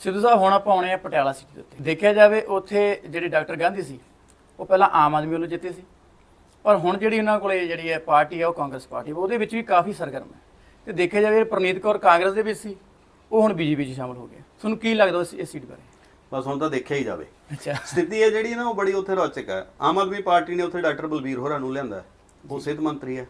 ਸਿੱਧੂ ਸਾਹਿਬ ਹੁਣ ਆਪਾਂ ਆਉਣੇ ਆ ਪਟਿਆਲਾ ਸਿਟੀ ਦੇ ਉੱਤੇ। ਦੇਖਿਆ ਜਾਵੇ ਉੱਥੇ ਜਿਹੜੇ ਡਾਕਟਰ ਗਾਂਧੀ ਸੀ ਉਹ ਪਹਿਲਾਂ ਆਮ ਆਦਮੀ ਵੱਲੋਂ ਜਿੱਤੇ ਸੀ। ਪਰ ਹੁਣ ਜਿਹੜੀ ਉਹਨਾਂ ਕੋਲੇ ਜਿਹੜੀ ਹੈ ਪਾਰਟੀ ਹੈ ਉਹ ਕਾਂਗਰਸ ਪਾਰਟੀ ਉਹਦੇ ਵਿੱਚ ਵੀ ਕਾਫੀ ਸਰਗਰਮ ਹੈ। ਤੇ ਦੇਖਿਆ ਜਾਵੇ ਪ੍ਰਨੀਤ ਕੌਰ ਕਾਂਗਰਸ ਦੇ ਵਿੱਚ ਸੀ ਉਹ ਹੁਣ ਬੀਜੇਪੀ 'ਚ ਸ਼ਾਮਲ ਹੋ ਗਿਆ ਤੁਹਾਨੂੰ ਕੀ ਲੱਗਦਾ ਇਸ ਸੀਟ ਬਾਰੇ? ਬਸ ਹੁਣ ਤਾਂ ਦੇਖਿਆ ਹੀ ਜਾਵੇ। ਅੱਛਾ। ਸਥਿਤੀ ਹੈ ਜਿਹੜੀ ਨਾ ਉਹ ਬੜੀ ਉੱਥੇ ਰੌਚਕ ਹੈ। ਆਮ ਆਦਮੀ ਪਾਰਟੀ ਨੇ ਉੱਥੇ ਡਾਕਟਰ ਬਲਬੀਰ ਹੋਰਾਂ ਨੂੰ ਲਿਆਂਦਾ। ਉਹ ਸਿਹਤ ਮੰਤਰੀ ਹੈ।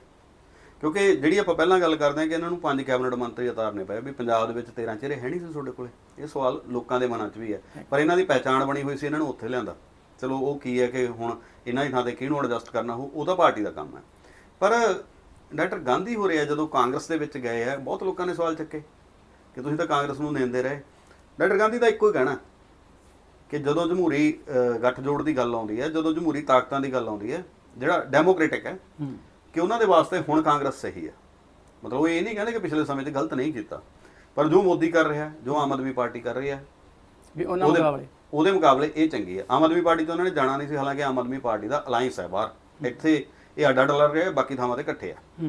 ਕਿਉਂਕਿ ਜਿਹੜੀ ਆਪਾਂ ਪਹਿਲਾਂ ਗੱਲ ਕਰਦੇ ਹਾਂ ਕਿ ਇਹਨਾਂ ਨੂੰ ਪੰਜ ਕੈਬਨਿਟ ਮੰਤਰੀ ਉਤਾਰਨੇ ਪਏ ਵੀ ਪੰਜਾਬ ਦੇ ਵਿੱਚ 13 ਚਿਹਰੇ ਹੈ ਨਹੀਂ ਸੀ ਤੁਹਾਡੇ ਕੋਲੇ। ਇਹ ਸਵਾਲ ਲੋਕਾਂ ਦੇ ਮਨਾਂ 'ਚ ਵੀ ਹੈ। ਪਰ ਇਹਨਾਂ ਦੀ ਪਹਿਚਾਣ ਬਣੀ ਹੋਈ ਸੀ ਇਹਨਾਂ ਨੂੰ ਉੱਥੇ ਲਿਆਂਦਾ। ਚਲੋ ਉਹ ਕੀ ਹੈ ਕਿ ਹੁਣ ਇਹਨਾਂ ਦੀ ਥਾਂ ਤੇ ਕਿਹਨੂੰ ਐਡਜਸਟ ਕਰਨਾ ਹੋ ਉਹ ਤਾਂ ਪਾਰਟੀ ਦਾ ਕੰਮ ਹੈ। ਪਰ ਡਾਕਟਰ ਗਾਂਧੀ ਹੋ ਰਿਹਾ ਜਦੋਂ ਕਾਂਗਰਸ ਦੇ ਵਿੱਚ ਗਏ ਆ ਬਹੁਤ ਲੋਕਾਂ ਨੇ ਸਵਾਲ ਚੱਕੇ ਕਿ ਤੁਸੀਂ ਤਾਂ ਕਾਂਗਰਸ ਨੂੰ ਨਿੰਦੇ ਰਹੇ। ਡਾਕਟਰ ਗਾਂਧੀ ਦਾ ਇੱਕੋ ਹੀ ਕਹਿਣਾ ਕਿ ਜਦੋਂ ਜਮਹੂਰੀ ਅਹ, ਗੱਠਜੋੜ ਦੀ ਗੱਲ ਆਉਂਦੀ ਹੈ ਜਦੋਂ ਜਮਹੂਰੀ ਤਾਕਤਾਂ ਦੀ ਗੱਲ ਆਉਂਦੀ ਹੈ ਜਿਹੜਾ ਡੈਮੋਕ੍ਰੈਟਿਕ ਹੈ। ਕਿ ਉਹਨਾਂ ਦੇ ਵਾਸਤੇ ਹੁਣ ਕਾਂਗਰਸ ਸਹੀ ਹੈ। ਮਤਲਬ ਉਹ ਇਹ ਨਹੀਂ ਕਹਿੰਦੇ ਕਿ ਪਿਛਲੇ ਸਮੇਂ 'ਚ ਗਲਤ ਨਹੀਂ ਕੀਤਾ। ਪਰ ਜੋ ਮੋਦੀ ਕਰ ਰਿਹਾ ਜੋ ਆਮ ਆਦਮੀ ਪਾਰਟੀ ਕਰ ਰਹੀ ਹੈ ਵੀ ਉਹਨਾਂ ਮੁਕਾਬਲੇ। ਉਹਦੇ ਮੁਕਾਬਲੇ ਇਹ ਚੰਗੀ ਹੈ। ਆਮ ਆਦਮੀ ਪਾਰਟੀ ਤੋਂ ਉਹਨਾਂ ਨੇ ਜਾਣਾ ਨਹੀਂ ਸੀ ਹਾਲਾਂਕਿ ਆਮ ਆਦਮੀ ਪਾਰਟੀ ਦਾ ਅਲਾਈਅੰਸ ਹੈ ਬਾਹਰ। ਇੱਥੇ ਇਹ ਅੱਡ ਲੜ ਰਹੇ ਬਾਕੀ ਥਾਵਾਂ ਤੇ ਇਕੱਠੇ ਆ।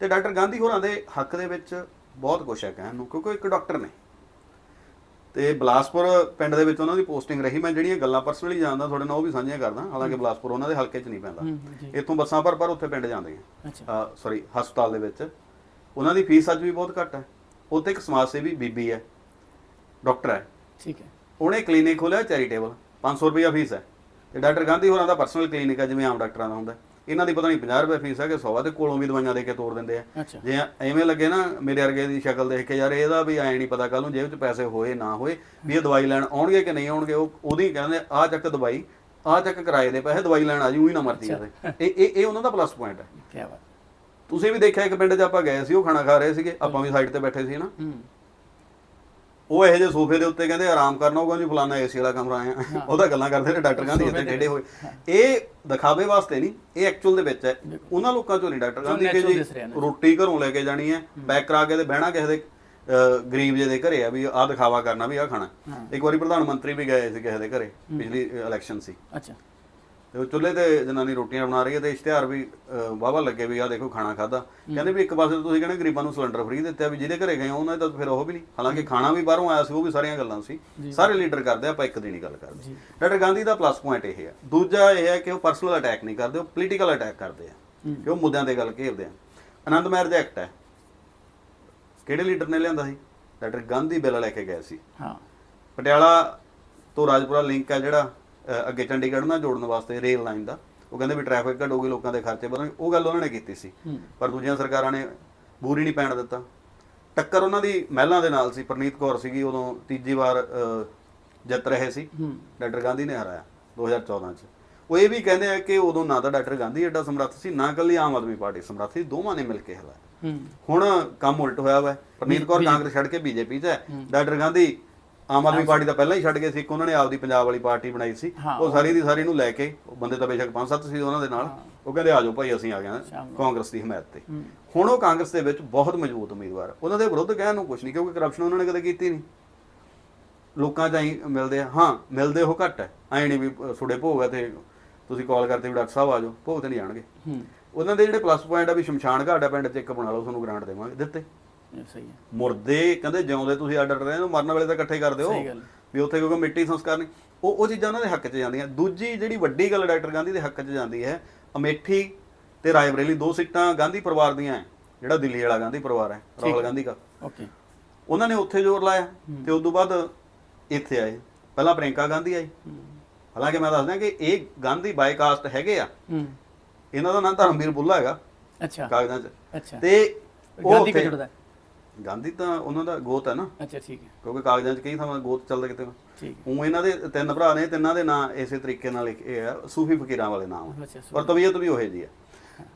ਤੇ ਡਾਕਟਰ ਗਾਂਧੀ ਹੋਰਾਂ ਦੇ ਹੱਕ ਦੇ ਵਿੱਚ ਬਹੁਤ ਕੁਝ ਹੈ ਕਹਿਣ ਨੂੰ ਕਿਉਂਕਿ ਇੱਕ ਡਾਕਟਰ ਨੇ। ਤੇ ਬਲਾਸਪੁਰ ਪਿੰਡ ਦੇ ਵਿੱਚ ਉਹਨਾਂ ਦੀ ਪੋਸਟਿੰਗ ਰਹੀ। ਮੈਂ ਜਿਹੜੀਆਂ ਗੱਲਾਂ ਪਰਸਨਲੀ ਜਾਣਦਾ ਤੁਹਾਡੇ ਨਾਲ ਉਹ ਵੀ ਸਾਂਝੀਆਂ ਕਰਦਾ। ਹਾਲਾਂਕਿ ਬਲਾਸਪੁਰ ਉਹਨਾਂ ਦੇ ਹਲਕੇ 'ਚ ਨਹੀਂ ਪੈਂਦਾ। ਇੱਥੋਂ ਬੱਸਾਂ ਪਰ ਪਰ ਉੱਥੇ ਪਿੰਡ ਜਾਂਦੀਆਂ ਅੱਛਾ। ਸੌਰੀ ਹਸਪਤਾਲ ਦੇ ਵਿੱਚ। ਉਹਨਾਂ ਦੀ ਫੀਸ ਅੱਜ ਵੀ ਬਹੁਤ ਘੱਟ ਹੈ। ਉੱਥੇ ਇੱਕ ਸਮਾਜ ਸੇਵੀ ਬੀਬੀ ਹੈ। ਡਾਕਟਰ ਹੈ। ਠੀਕ ਹੈ। ਉਹਨੇ ਕਲੀਨਿਕ ਖੋਲਿਆ ਚੈਰੀਟੇਬਲ। 500 ਰੁਪਇਆ ਫੀਸ ਹੈ। ਤੇ ਡਾਕਟਰ ਗਾਂਧੀ ਹੋਰਾਂ ਦਾ ਪਰਸਨਲ ਕਲੀਨਿਕ ਹੈ ਜਿਵੇਂ ਆਮ ਡਾਕਟਰਾਂ ਦਾ ਹੁੰਦਾ ਇਹਨਾਂ ਦੀ ਪਤਾ ਨਹੀਂ 50 ਰੁਪਏ ਫੀਸ ਹੈ ਕਿ 100 ਤੇ ਕੋਲੋਂ ਵੀ ਦਵਾਈਆਂ ਦੇ ਕੇ ਤੋੜ ਦਿੰਦੇ ਆ। ਜੇ ਐਵੇਂ ਲੱਗੇ ਨਾ ਮੇਰੇ ਵਰਗੇ ਦੀ ਸ਼ਕਲ ਦੇਖ ਕੇ ਯਾਰ ਇਹਦਾ ਵੀ ਐ ਨਹੀਂ ਪਤਾ ਕੱਲ ਨੂੰ ਜੇਬ 'ਚ ਪੈਸੇ ਹੋਏ ਨਾ ਹੋਏ ਵੀ ਇਹ ਦਵਾਈ ਲੈਣ ਆਉਣਗੇ ਕਿ ਨਹੀਂ ਆਉਣਗੇ ਉਹ ਉਹਦੀ ਕਹਿੰਦੇ ਆ ਚੱਕ ਦਵਾਈ ਆ ਚੱਕ ਕਿਰਾਏ ਦੇ ਪੈਸੇ ਦਵਾਈ ਲੈਣ ਆ ਜੀ ਉਹੀ ਨਾ ਮਰਦੀ ਆਦੇ ਇਹ ਇਹ ਇਹ ਉਹਨਾਂ ਦਾ ਪਲੱਸ ਪੁਆਇੰਟ ਹੈ ਕੀ ਬਾਤ। ਤੁਸੀਂ ਵੀ ਦੇਖਿਆ ਇੱਕ ਪਿੰਡ 'ਚ ਆਪਾਂ ਗਏ ਸੀ ਉਹ ਖਾਣਾ ਖਾ ਰਹੇ ਸੀਗੇ ਆਪਾਂ ਵੀ ਸਾਈਡ ਤੇ ਬੈਠੇ ਸੀ ਨਾ। ਹੂੰ। ਉਹ ਇਹੋ ਜਿਹੇ ਸੋਫੇ ਦੇ ਉੱਤੇ ਕਹਿੰਦੇ ਆਰਾਮ ਕਰਨਾ ਹੋਊਗਾ ਜੀ ਫਲਾਨਾ ਏਸੀ ਵਾਲਾ ਕਮਰਾ ਆਇਆ। ਉਹਦਾ ਗੱਲਾਂ ਕਰਦੇ ਨੇ ਡਾਕਟਰ ਗਾਂਧੀ ਇੱਥੇ ਟੇਢੇ ਹੋਏ। ਇਹ ਦਿਖਾਵੇ ਵਾਸਤੇ ਨਹੀਂ ਇਹ ਐਕਚੁਅਲ ਦੇ ਵਿੱਚ ਹੈ। ਉਹਨਾਂ ਲੋਕਾਂ ਚੋਂ ਨਹੀਂ ਡਾਕਟਰ ਗਾਂਧੀ ਕਿ ਜੀ। ਰੋਟੀ ਘਰੋਂ ਲੈ ਕੇ ਜਾਣੀ ਹੈ ਪੈਕ ਕਰਾ ਕੇ ਤੇ ਬਹਿਣਾ ਕਿਸੇ ਦੇ ਗਰੀਬ ਜੇ ਦੇ ਘਰੇ ਆ ਵੀ ਆਹ ਦਿਖਾਵਾ ਕਰਨਾ ਵੀ ਆਹ ਖਾਣਾ। ਇੱਕ ਵਾਰੀ ਪ੍ਰਧਾਨ ਮੰਤਰੀ ਵੀ ਗਏ ਸੀ ਕਿਸੇ ਦੇ ਘਰੇ ਪਿਛਲੀ ਇਲੈਕਸ਼ਨ ਸੀ। ਅੱਛਾ। ਤੇ ਚੁੱਲ੍ਹੇ ਤੇ ਜਨਾਨੀ ਰੋਟੀਆਂ ਬਣਾ ਰਹੀ ਹੈ ਤੇ ਇਸ਼ਤਿਹਾਰ ਵੀ ਵਾਵਾ ਲੱਗੇ ਵੀ ਆਹ ਦੇਖੋ ਖਾਣਾ ਖਾਦਾ ਕਹਿੰਦੇ ਵੀ ਇੱਕ ਪਾਸੇ ਤਾਂ ਤੁਸੀਂ ਕਹਿੰਦੇ ਗਰੀਬਾਂ ਨੂੰ ਸਿਲੰਡਰ ਫ੍ਰੀ ਦਿੱਤੇ ਆ ਵੀ ਜਿਹਦੇ ਘਰੇ ਗਏ ਆ, ਉਹਨਾਂ ਦਾ ਤਾਂ ਫਿਰ ਉਹ ਵੀ ਨਹੀਂ। ਹਾਲਾਂਕਿ ਖਾਣਾ ਵੀ ਬਾਹਰੋਂ ਆਇਆ ਸੀ ਉਹ ਵੀ ਸਾਰੀਆਂ ਗੱਲਾਂ ਸੀ। ਸਾਰੇ ਲੀਡਰ ਕਰਦੇ ਆ, ਆਪਾਂ ਇੱਕ ਦੀ ਨਹੀਂ ਗੱਲ ਕਰਦੇ ਡਾਕਟਰ ਗਾਂਧੀ ਦਾ ਪਲੱਸ ਪੁਆਇੰਟ ਇਹ ਹੈ। ਦੂਜਾ ਇਹ ਹੈ ਕਿ ਉਹ ਪਰਸਨਲ ਅਟੈਕ ਨਹੀਂ ਕਰਦੇ ਉਹ ਪੋਲੀਟੀਕਲ ਅਟੈਕ ਕਰਦੇ ਆ। ਕਿ ਉਹ ਮੁੱਦਿਆਂ ਤੇ ਗੱਲ ਘੇਰਦੇ ਆ। ਆਨੰਦ ਮੈਰਿਜ ਐਕਟ ਹੈ। ਕਿਹੜੇ ਲੀਡਰ ਨੇ ਲਿਆਂਦਾ ਸੀ? ਡਾਕਟਰ ਗਾਂਧੀ ਬਿੱਲ ਲੈ ਕੇ ਗਏ ਸੀ। ਹਾਂ। ਪਟਿਆਲਾ ਤੋਂ ਰਾਜਪੁਰਾ ਲਿੰਕ ਹੈ ਜਿਹੜਾ। ਅੱਗੇ ਚੰਡੀਗੜ੍ਹ ਨਾਲ ਜੋੜਨ ਵਾਸਤੇ ਰੇਲ ਲਾਈਨ ਦਾ। ਉਹ ਕਹਿੰਦੇ ਵੀ ਟ੍ਰੈਫਿਕ ਘਟੂਗੀ ਲੋਕਾਂ ਦੇ ਖਰਚੇ ਵਧਣਗੇ। ਉਹ ਗੱਲ ਉਹਨਾਂ ਨੇ ਕੀਤੀ ਸੀ। ਪਰ ਦੂਜੀਆਂ ਸਰਕਾਰਾਂ ਨੇ ਬੂਰੀ ਨਹੀਂ ਪੈਣ ਦਿੱਤਾ। ਟੱਕਰ ਉਹਨਾਂ ਦੀ ਮਹਿਲਾਂ ਦੇ ਨਾਲ ਸੀ। ਪ੍ਰਨੀਤ ਕੌਰ ਸੀਗੀ ਉਦੋਂ ਤੀਜੀ ਵਾਰ ਜਿੱਤ ਰਹੇ ਸੀ। ਡਾਕਟਰ ਗਾਂਧੀ ਨੇ ਹਰਾਇਆ 2014 ਚ। ਉਹ ਇਹ ਵੀ ਕਹਿੰਦੇ ਆ ਕਿ ਉਦੋਂ ਨਾ ਤਾਂ ਡਾਕਟਰ ਗਾਂਧੀ ਐਡਾ ਸਮਰੱਥ ਸੀ ਨਾ ਇਕੱਲੀ ਆਮ ਆਦਮੀ ਪਾਰਟੀ ਸਮਰੱਥ ਸੀ। ਦੋਵਾਂ ਨੇ ਮਿਲ ਕੇ ਹਰਾਇਆ। ਹੁਣ ਕੰਮ ਉਲਟ ਹੋਇਆ ਵਾ। ਪ੍ਰਨੀਤ ਕੌਰ ਕਾਂਗਰਸ ਛੱਡ ਕੇ ਬੀਜੇਪੀ 'ਚ ਹੈ। ਡਾਕਟਰ ਗਾਂਧੀ ਆਮ ਆਦਮੀ ਪਾਰਟੀ ਤਾਂ ਪਹਿਲਾਂ ਹੀ ਛੱਡ ਗਏ ਸੀ ਇੱਕ ਉਹਨਾਂ ਨੇ ਆਪਦੀ ਪੰਜਾਬ ਵਾਲੀ ਪਾਰਟੀ ਬਣਾਈ ਸੀ। ਉਹ ਸਾਰੀ ਦੀ ਸਾਰੀ ਨੂੰ ਲੈ ਕੇ ਉਹ ਬੰਦੇ ਤਾਂ ਬੇਸ਼ੱਕ ਪੰਜ ਸੱਤ ਸੀ ਉਹਨਾਂ ਦੇ ਨਾਲ। ਉਹ ਕਹਿੰਦੇ ਆਜੋ ਭਾਈ ਅਸੀਂ ਆ ਗਏ ਹਾਂ। ਕਾਂਗਰਸ ਦੀ ਹਮਾਇਤ ਤੇ। ਹੁਣ ਉਹ ਕਾਂਗਰਸ ਦੇ ਵਿੱਚ ਬਹੁਤ ਮਜ਼ਬੂਤ ਉਮੀਦਵਾਰ ਉਹਨਾਂ ਦੇ ਵਿਰੁੱਧ ਕਹਿਣ ਨੂੰ ਕੁਝ ਨਹੀਂ ਕਿਉਂਕਿ ਕਰਪਸ਼ਨ ਉਹਨਾਂ ਨੇ ਕਦੇ ਕੀਤੀ ਨਹੀਂ। ਲੋਕਾਂ ਚ ਹੀ ਮਿਲਦੇ ਆ। ਹਾਂ ਮਿਲਦੇ ਉਹ ਘੱਟ ਹੈ ਐ ਨਹੀਂ ਵੀ ਤੁਹਾਡੇ ਭੋਗ ਹੈ ਤੇ ਤੁਸੀਂ ਕਾਲ ਕਰਦੇ ਵੀ ਡਾਕਟਰ ਸਾਹਿਬ ਆਜੋ ਭੋਗ ਤੇ ਨਹੀਂ ਜਾਣਗੇ ਉਹਨਾਂ ਦੇ ਜਿਹੜੇ ਪਲੱਸ ਪੁਆਇੰਟ ਆ ਵੀ ਸ਼ਮਸ਼ਾਨ ਘਾਟ ਆ ਪਿੰਡ ਚ ਇੱਕ ਬਣਾ ਲਓ ਤੁਹਾਨੂੰ ਗ੍ਰਾਂਟ ਦੇਵਾਂਗੇ ਦਿੱਤੇ। ਸਹੀ ਹੈ। ਮੁਰਦੇ ਕਹਿੰਦੇ ਜਿਉਂਦੇ ਤੁਸੀਂ ਆਰਡਰ ਰਹੇ ਹੋ ਮਰਨ ਵੇਲੇ ਤਾਂ ਇਕੱਠੇ ਕਰ ਦਿਓ ਸਹੀ ਗੱਲ। ਵੀ ਉੱਥੇ ਕਿਉਂਕਿ ਮਿੱਟੀ ਸੰਸਕਾਰ ਨਹੀਂ। ਉਹ ਉਹ ਚੀਜ਼ਾਂ ਉਹਨਾਂ ਦੇ ਹੱਕ 'ਚ ਜਾਂਦੀਆਂ। ਦੂਜੀ ਜਿਹੜੀ ਵੱਡੀ ਗੱਲ ਡਾਕਟਰ ਗਾਂਧੀ ਦੇ ਹੱਕ 'ਚ ਜਾਂਦੀ ਹੈ ਅਮੇਠੀ ਤੇ ਰਾਏਬਰੇਲੀ ਦੋ ਸੀਟਾਂ ਗਾਂਧੀ ਪਰਿਵਾਰ ਦੀਆਂ ਹੈ ਜਿਹੜਾ ਦਿੱਲੀ ਵਾਲਾ ਗਾਂਧੀ ਪਰਿਵਾਰ ਹੈ ਰਾਹੁਲ ਗਾਂਧੀ ਦਾ। ਓਕੇ। ਉਹਨਾਂ ਨੇ ਉੱਥੇ ਜ਼ੋਰ ਲਾਇਆ ਤੇ ਉਸ ਤੋਂ ਬਾਅਦ ਇੱਥੇ ਆਏ। ਪਹਿਲਾਂ ਪ੍ਰਿੰਕਾ ਗਾਂਧੀ ਆਈ ਹਾਲਾਂਕਿ ਮੈਂ ਦੱਸਦਾ ਕਿ ਇਹ ਗਾਂਧੀ ਬਾਈਕਾਸਟ ਹੈਗੇ ਆ। ਇਹਨਾਂ ਦਾ ਨਾਮ ਧਰਮਵੀਰ ਬੁੱਲਾ ਹੈਗਾ। ਅੱਛਾ। ਕਾਗਜ਼ਾਂ 'ਚ। ਅੱਛਾ। ਤੇ ਉਹ ਗਾਂਧੀ ਕਿਉਂ ਜੁੜਦਾ? ਗਾਂਧੀ ਤਾਂ ਉਹਨਾਂ ਦਾ ਗੋਤ ਹੈ ਨਾ। ਅੱਛਾ ਠੀਕ ਹੈ। ਕਿਉਂਕਿ ਕਾਗਜ਼ਾਂ 'ਚ ਕਈ ਥਾਵਾਂ ਗੋਤ ਚੱਲਦਾ ਕਿਤੇ ਠੀਕ ਉਹ ਇਹਨਾਂ ਦੇ ਤਿੰਨ ਭਰਾ ਨੇ ਤਿੰਨਾਂ ਦੇ ਨਾਂ ਇਸੇ ਤਰੀਕੇ ਨਾਲ ਲਿਖੇ ਆ ਸੂਫੀ ਫਕੀਰਾਂ ਵਾਲੇ ਨਾਮ ਹੈ ਪਰ ਤਬੀਅਤ ਵੀ ਉਹੇ ਜੀ ਆ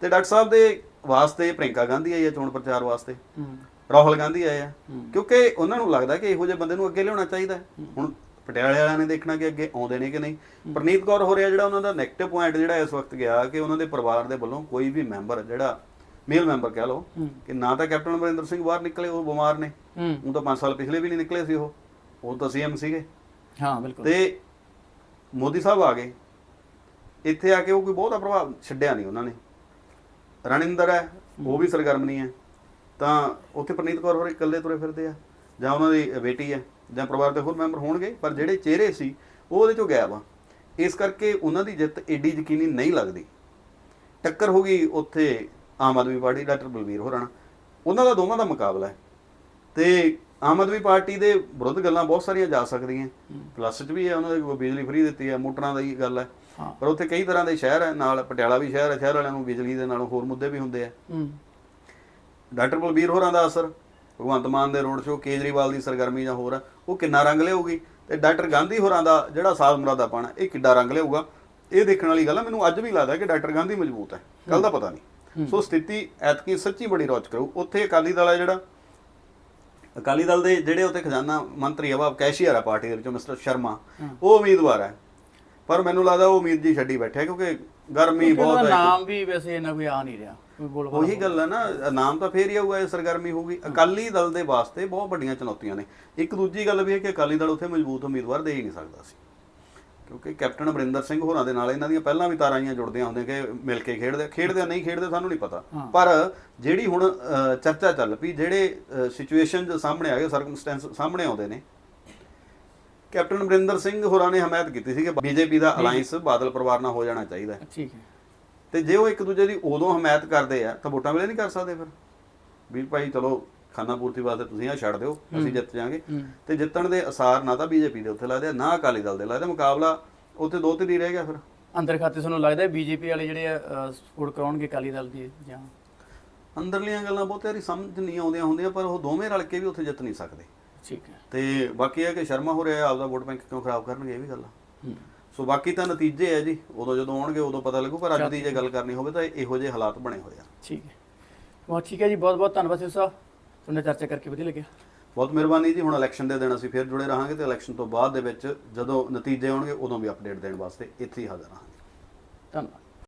ਤੇ ਡਾਕਟਰ ਸਾਹਿਬ ਦੇ ਵਾਸਤੇ ਪ੍ਰਿੰਕਾ ਗਾਂਧੀ ਆਈ ਹੈ ਚੋਣ ਪ੍ਰਚਾਰ ਵਾਸਤੇ। ਹੂੰ। ਰਾਹੁਲ ਗਾਂਧੀ ਆਏ ਆ। ਕਿਉਂਕਿ ਉਹਨਾਂ ਨੂੰ ਲੱਗਦਾ ਕਿ ਇਹੋ ਜਿਹੇ ਬੰਦੇ ਨੂੰ ਅੱਗੇ ਲਿਆਉਣਾ ਚਾਹੀਦਾ ਹੈ। ਹੁਣ ਪਟਿਆਲੇ ਵਾਲਿਆਂ ਨੇ ਦੇਖਣਾ ਕਿ ਅੱਗੇ ਆਉਂਦੇ ਨੇ ਕਿ ਨਹੀਂ। ਪ੍ਰਨੀਤ ਕੌਰ ਹੋ ਰਿਹਾ ਜਿਹੜਾ ਉਹਨਾਂ ਦਾ ਨੈਗੇਟਿਵ ਪੁਆਇੰਟ ਜਿਹੜਾ ਇਸ ਵਕਤ ਗਿਆ ਕਿ ਉਹਨਾਂ ਦੇ ਪਰਿਵਾਰ ਦੇ ਵੱਲੋਂ ਕੋਈ ਵੀ ਮੈਂਬਰ ਜਿਹੜਾ ਮੇਲ ਮੈਂਬਰ ਕਹਿ ਲਓ ਕਿ ਨਾ ਤਾਂ ਕੈਪਟਨ ਅਮਰਿੰਦਰ ਸਿੰਘ ਬਾਹਰ ਨਿਕਲੇ ਉਹ ਬਿਮਾਰ ਨੇ। ਉਹ ਤਾਂ 5 ਸਾਲ ਪਿਛਲੇ ਵੀ ਨਹੀਂ ਨਿਕਲੇ ਸੀ ਉਹ। ਉਹ ਤਾਂ ਸੀਐਮ ਸੀਗੇ। ਹਾਂ ਬਿਲਕੁਲ। ਤੇ ਮੋਦੀ ਸਾਹਿਬ ਆ ਗਏ। ਇੱਥੇ ਆ ਕੇ ਉਹ ਕੋਈ ਬਹੁਤਾ ਪ੍ਰਭਾਵ ਛੱਡਿਆ ਨਹੀਂ ਉਹਨਾਂ ਨੇ। ਰਣਿੰਦਰ ਹੈ ਉਹ ਵੀ ਸਰਗਰਮ ਨਹੀਂ ਹੈ। ਤਾਂ ਉੱਥੇ ਪ੍ਰਨੀਤ ਕੌਰ ਹੋਰ ਇਕੱਲੇ ਤੁਰੇ ਫਿਰਦੇ ਆ। ਜਾਂ ਉਹਨਾਂ ਦੀ ਬੇਟੀ ਹੈ ਜਾਂ ਪਰਿਵਾਰ ਦੇ ਹੋਰ ਮੈਂਬਰ ਹੋਣਗੇ ਪਰ ਜਿਹੜੇ ਚਿਹਰੇ ਸੀ ਉਹ ਉਹਦੇ ਚੋਂ ਗਾਇਬ ਆ। ਇਸ ਕਰਕੇ ਉਹਨਾਂ ਦੀ ਜਿੱਤ ਏਡੀ ਯਕੀਨੀ ਨਹੀਂ ਲੱਗਦੀ। ਟੱਕਰ ਹੋ ਗਈ ਉੱਥੇ ਆਮ ਆਦਮੀ ਪਾਰਟੀ ਡਾਕਟਰ ਬਲਵੀਰ ਹੋਰਾਂ ਉਹਨਾਂ ਦਾ ਦੋਵਾਂ ਦਾ ਮੁਕਾਬਲਾ ਹੈ। ਤੇ ਆਮ ਆਦਮੀ ਪਾਰਟੀ ਦੇ ਵਿਰੁੱਧ ਗੱਲਾਂ ਬਹੁਤ ਸਾਰੀਆਂ ਜਾ ਸਕਦੀਆਂ। ਪਲੱਸ 'ਚ ਵੀ ਹੈ ਉਹਨਾਂ ਦੇ ਬਿਜਲੀ ਫ੍ਰੀ ਦਿੱਤੀ ਹੈ ਮੋਟਰਾਂ ਦੀ ਗੱਲ ਹੈ। ਪਰ ਉੱਥੇ ਕਈ ਤਰ੍ਹਾਂ ਦੇ ਸ਼ਹਿਰ ਹੈ ਨਾਲ ਪਟਿਆਲਾ ਵੀ ਸ਼ਹਿਰ ਹੈ ਸ਼ਹਿਰ ਵਾਲਿਆਂ ਨੂੰ ਬਿਜਲੀ ਦੇ ਨਾਲ ਹੋਰ ਮੁੱਦੇ ਵੀ ਹੁੰਦੇ ਆ। ਡਾਕਟਰ ਬਲਬੀਰ ਹੋਰਾਂ ਦਾ ਅਸਰ ਭਗਵੰਤ ਮਾਨ ਦੇ ਰੋਡ ਸ਼ੋਅ ਕੇਜਰੀਵਾਲ ਦੀ ਸਰਗਰਮੀ ਜਾਂ ਹੋਰ ਉਹ ਕਿੰਨਾ ਰੰਗ ਲਿਆਊਗੀ? ਤੇ ਡਾਕਟਰ ਗਾਂਧੀ ਹੋਰਾਂ ਦਾ ਜਿਹੜਾ ਸਾਧ ਮੁਰਾਦਾਪਣ ਇਹ ਕਿੱਡਾ ਰੰਗ ਲਿਆਊਗਾ? ਇਹ ਦੇਖਣ ਵਾਲੀ ਗੱਲ ਹੈ ਮੈਨੂੰ ਅੱਜ ਵੀ ਲੱਗਦਾ ਕਿ ਡਾਕਟਰ ਗਾਂਧੀ ਮਜ਼ਬੂਤ ਹੈ। ਕੱਲ ਦਾ ਪਤਾ ਨਹੀਂ। ਸੋ ਸਥਿਤੀ ਐਤਕੀ ਸੱਚੀ ਬੜੀ ਰੌਚਕ ਕਰੂ ਉੱਥੇ ਅਕਾਲੀ ਦਲ ਹੈ ਜਿਹੜਾ। ਅਕਾਲੀ ਦਲ ਦੇ ਜਿਹੜੇ ਉੱਥੇ ਖਜ਼ਾਨਾ ਮੰਤਰੀ ਆ ਵਾ ਕੈਸ਼ੀਅਰ ਆ ਪਾਰਟੀ ਦੇ ਵਿੱਚੋਂ ਮਿਸਟਰ ਸ਼ਰਮਾ। ਉਹ ਉਮੀਦਵਾਰ ਹੈ ਪਰ ਮੈਨੂੰ ਲੱਗਦਾ ਉਹ ਉਮੀਦ ਜੀ ਛੱਡੀ ਬੈਠਾ ਕਿਉਂਕਿ ਗਰਮੀ ਬਹੁਤ ਹੈ ਨਾਮ ਵੀ ਵੈਸੇ ਇਹਨਾਂ ਕੋਈ ਆ ਨਹੀਂ ਰਿਹਾ ਉਹੀ ਗੱਲ ਹੈ ਨਾ ਨਾਮ ਤਾਂ ਫੇਰ ਹੀ ਆਊਗਾ ਇਹ ਸਰਗਰਮੀ ਹੋਊਗੀ। ਅਕਾਲੀ ਦਲ ਦੇ ਵਾਸਤੇ ਬਹੁਤ ਵੱਡੀਆਂ ਚੁਣੌਤੀਆਂ ਨੇ। ਇੱਕ ਦੂਜੀ ਗੱਲ ਵੀ ਹੈ ਕਿ ਅਕਾਲੀ ਦਲ ਉੱਥੇ ਮਜ਼ਬੂਤ ਉਮੀਦਵਾਰ ਦੇ ਹੀ ਨਹੀਂ ਸਕਦਾ ਸੀ। ਕਿਉਂਕਿ ਕੈਪਟਨ ਅਮਰਿੰਦਰ ਸਿੰਘ ਹੋਰਾਂ ਦੇ ਨਾਲ ਇਹਨਾਂ ਦੀਆਂ ਪਹਿਲਾਂ ਵੀ ਤਾਰਾਂ ਆਈਆਂ ਜੁੜਦੀਆਂ ਹੁੰਦੀਆਂ ਕਿ ਮਿਲ ਕੇ ਖੇਡਦੇ ਖੇਡਦੇ ਨਹੀਂ ਖੇਡਦੇ ਸਾਨੂੰ ਨਹੀਂ ਪਤਾ। ਪਰ ਜਿਹੜੀ ਹੁਣ ਚਰਚਾ ਚੱਲ ਪਈ ਜਿਹੜੇ ਸਿਚੁਏਸ਼ਨ ਸਾਹਮਣੇ ਆ ਗਏ ਸਰਕਮਸਟੈਂਸ ਸਾਹਮਣੇ ਆਉਂਦੇ ਨੇ ਕੈਪਟਨ ਅਮਰਿੰਦਰ ਸਿੰਘ ਹੋਰਾਂ ਨੇ ਹਮਾਇਤ ਕੀਤੀ ਸੀ ਕਿ ਬੀਜੇਪੀ ਦਾ ਅਲਾਈਅੰਸ ਬਾਦਲ ਪਰਿਵਾਰ ਨਾਲ ਹੋ ਜਾਣਾ ਚਾਹੀਦਾ ਠੀਕ ਹੈ। ਤੇ ਜੇ ਉਹ ਇੱਕ ਦੂਜੇ ਦੀ ਉਦੋਂ ਹਮਾਇਤ ਕਰਦੇ ਆ ਤਾਂ ਵੋਟਾਂ ਵੇਲੇ ਨਹੀਂ ਕਰ ਸਕਦੇ ਫਿਰ। ਵੀ ਭਾਈ ਚਲੋ ਖਾਨਾ ਪੂਰਤੀ ਵਾਸਤੇ ਤੁਸੀਂ ਆ ਛੱਡ ਦਿਓ ਅਸੀਂ ਜਿੱਤ ਜਾਾਂਗੇ। ਤੇ ਜਿੱਤਣ ਦੇ ਅਸਾਰ ਨਾ ਤਾਂ ਬੀਜੇਪੀ ਦੇ ਉੱਥੇ ਲੱਗਦੇ ਆ ਨਾ ਅਕਾਲੀ ਦਲ ਦੇ ਲੱਗਦੇ ਮੁਕਾਬਲਾ ਉੱਥੇ ਦੋ ਤੇ ਹੀ ਰਹਿ ਗਿਆ ਫਿਰ। ਅੰਦਰ ਖਾਤੇ ਤੁਹਾਨੂੰ ਲੱਗਦਾ ਬੀਜੇਪੀ ਵਾਲੇ ਜਿਹੜੇ ਸਪੋਰਟ ਕਰਾਉਣਗੇ ਅਕਾਲੀ ਦਲ ਦੀ ਜਾਂ? ਅੰਦਰਲੀਆਂ ਗੱਲਾਂ ਬਹੁਤ ਯਾਰੀ ਸਮਝ ਨਹੀਂ ਆਉਂਦੀਆਂ ਹੁੰਦੀਆਂ ਪਰ ਉਹ ਦੋਵੇਂ ਰਲ ਕੇ ਵੀ ਉੱਥੇ ਜਿੱਤ ਨਹੀਂ ਸਕਦੇ। ਠੀਕ ਹੈ। ਤੇ ਬਾਕੀ ਇਹ ਕਿ ਸ਼ਰਮਾ ਹੋ ਰਿਹਾ ਆਪਦਾ ਵੋਟ ਬੈਂਕ ਕਿਉਂ ਖਰਾਬ ਕਰਨਗੇ ਇਹ ਵੀ ਗੱਲ ਆ। ਸੋ ਬਾਕੀ ਤਾਂ ਨਤੀਜੇ ਹੈ ਜੀ ਉਦੋਂ ਜਦੋਂ ਆਉਣਗੇ ਉਦੋਂ ਪਤਾ ਲੱਗੂ ਪਰ ਅੱਜ ਦੀ ਜੇ ਗੱਲ ਕਰਨੀ ਹੋਵੇ ਤਾਂ ਇਹੋ ਜਿਹੇ ਹਾਲਾਤ ਬਣੇ ਹੋਏ ਆ। ਠੀਕ ਹੈ। ਬਹੁਤ ਠੀਕ ਹੈ ਜੀ ਬਹੁਤ ਬਹੁਤ ਧੰਨਵਾਦ ਸਿਰ ਸਾਹਿਬ। ਨਾਲ ਚਰਚਾ ਕਰਕੇ ਵਧੀਆ ਲੱਗਿਆ। ਬਹੁਤ ਮਿਹਰਬਾਨੀ ਜੀ ਹੁਣ ਇਲੈਕਸ਼ਨ ਦੇ ਦਿਨ ਅਸੀਂ ਫਿਰ ਜੁੜੇ ਰਹਾਂਗੇ ਤੇ ਇਲੈਕਸ਼ਨ ਤੋਂ ਬਾਅਦ ਦੇ ਵਿੱਚ ਜਦੋਂ ਨਤੀਜੇ ਆਉਣਗੇ ਉਦੋਂ ਵੀ ਅਪਡੇਟ ਦੇਣ ਵਾਸਤੇ ਇੱਥੇ ਹੀ ਹਾਜ਼ਰ ਰਹਾਂਗੇ। ਧੰਨਵਾਦ।